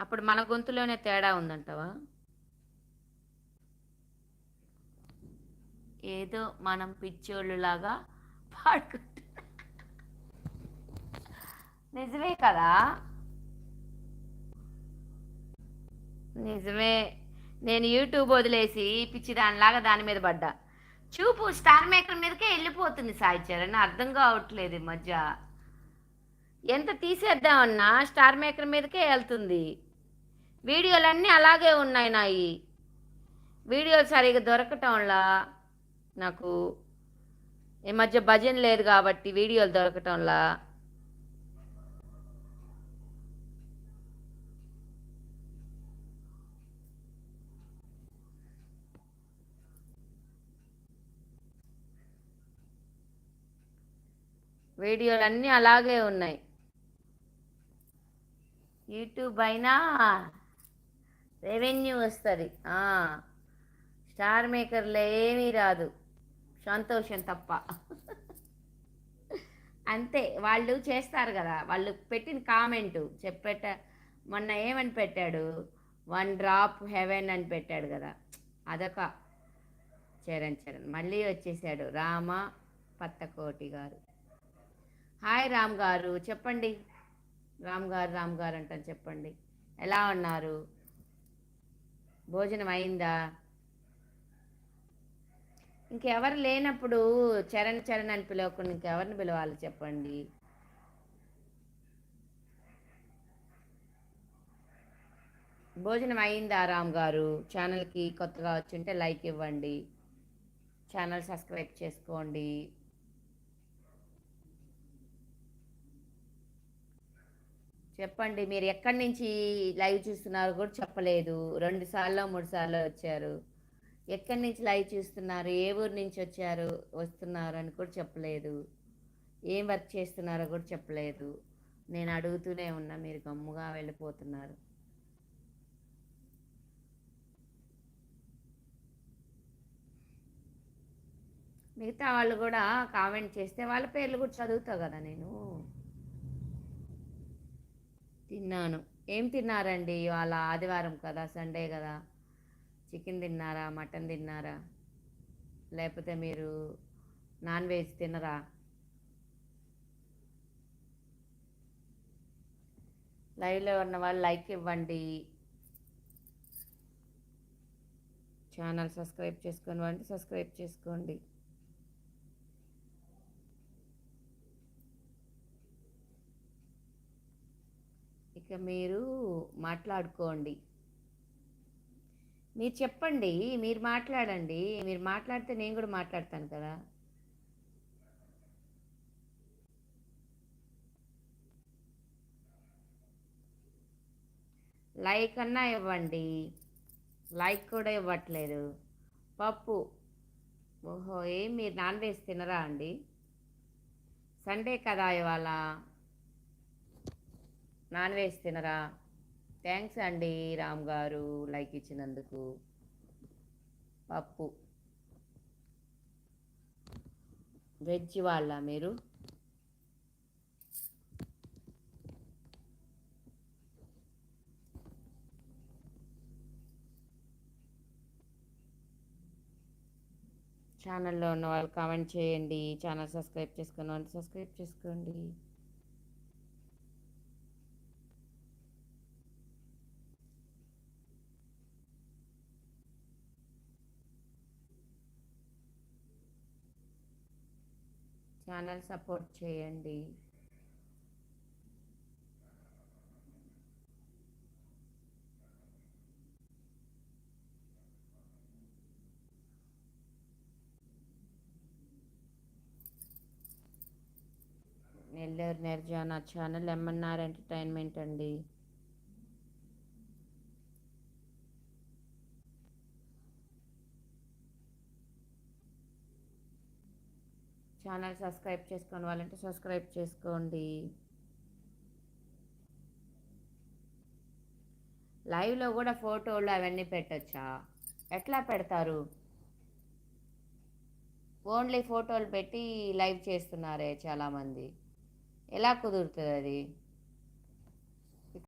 అప్పుడు మన గొంతులోనే తేడా ఉందంటావా? ఏదో మనం పిచ్చోళ్ళులాగా పాడుకుంటా. నిజమే కదా? నిజమే. నేను యూట్యూబ్ వదిలేసి పిచ్చి దానిలాగా దాని మీద పడ్డా. చూపు స్టార్ మేకర్ మీదకే వెళ్ళిపోతుంది సాయి చరణ్. అర్థం కావట్లేదు ఈ మధ్య. ఎంత తీసేద్దామన్నా స్టార్ మేకర్ మీదకే వెళ్తుంది. వీడియోలన్నీ అలాగే ఉన్నాయి నాయి. వీడియోలు సరిగా దొరకటంలా నాకు ఈ మధ్య భజన లేదు కాబట్టి వీడియోలు దొరకటంలా. వీడియోలన్నీ అలాగే ఉన్నాయి. యూట్యూబ్ అయినా రెవెన్యూ వస్తుంది. స్టార్ మేకర్లో ఏమీ రాదు. సంతోషం తప్ప. అంతే వాళ్ళు చేస్తారు కదా వాళ్ళు పెట్టిన కామెంటు. చెప్పేట మొన్న ఏమని పెట్టాడు? వన్ డ్రాప్ హెవెన్ అని పెట్టాడు కదా. అదొక చరణ్ చరణ్. మళ్ళీ వచ్చేసాడు రామ పత్తకోటి గారు. హాయ్ రామ్ గారు చెప్పండి. రామ్ గారు రామ్ గారు అంటాను చెప్పండి. ఎలా ఉన్నారు? భోజనం అయిందా ఇంకెవరు లేనప్పుడు చరణ్ చరణ్ అని పిలవకుండా ఇంకెవరిని పిలవాలి చెప్పండి. భోజనం అయిందా రామ్ గారు? ఛానల్కి కొత్తగా వచ్చుంటే లైక్ ఇవ్వండి. ఛానల్ సబ్స్క్రైబ్ చేసుకోండి. చెప్పండి మీరు ఎక్కడి నుంచి లైవ్ చూస్తున్నారు కూడా చెప్పలేదు. రెండు సార్లు మూడు సార్లు వచ్చారు. ఎక్కడి నుంచి లైవ్ చూస్తున్నారు? ఏ ఊరు నుంచి వచ్చారు? వస్తున్నారు అని కూడా చెప్పలేదు. ఏం వర్క్ చేస్తున్నారో కూడా చెప్పలేదు. నేను అడుగుతూనే ఉన్నా మీరు గమ్ముగా వెళ్ళిపోతున్నారు. మిగతా వాళ్ళు కూడా కామెంట్ చేస్తే వాళ్ళ పేర్లు కూడా చదువుతావు కదా నేను. తిన్నాను. ఏం తిన్నారండి? ఇవాళ ఆదివారం కదా సండే కదా. చికెన్ తిన్నారా? మటన్ తిన్నారా? లేకపోతే మీరు నాన్ వెజ్ తినరా? లైవ్లో ఉన్న వాళ్ళు లైక్ ఇవ్వండి. ఛానల్ సబ్స్క్రైబ్ చేసుకొని వాళ్ళు సబ్స్క్రైబ్ చేసుకోండి. ఇక మీరు మాట్లాడుకోండి. మీరు చెప్పండి మీరు మాట్లాడండి. మీరు మాట్లాడితే నేను కూడా మాట్లాడతాను కదా. లైక్ అన్నా ఇవ్వండి. లైక్ కూడా ఇవ్వట్లేదు. పప్పు. ఓహో ఏం మీరు నాన్ వెజ్ తినరా అండి? సండే కదా ఇవాళ. నాన్ వెజ్ తినరా? థ్యాంక్స్ అండి రామ్ గారు లైక్ ఇచ్చినందుకు. పప్పు. వెజ్ వాళ్ళ మీరు? ఛానల్లో ఉన్న వాళ్ళు కామెంట్ చేయండి. ఛానల్ సబ్స్క్రైబ్ చేసుకున్న వాళ్ళు సబ్స్క్రైబ్ చేసుకోండి. ఛానల్ సపోర్ట్ చేయండి. నెల్లూరు నిర్జానా ఛానల్ ఎంఎన్ఆర్ ఎంటర్టైన్మెంట్ అండి. ఛానల్ సబ్స్క్రైబ్ చేసుకోని వాళ్ళంటే సబ్స్క్రైబ్ చేసుకోండి. లైవ్లో కూడా ఫోటోలు అవన్నీ పెట్టచ్చా? ఎట్లా పెడతారు? ఓన్లీ ఫోటోలు పెట్టి లైవ్ చేస్తున్నారే చాలామంది. ఎలా కుదురుతుంది అది?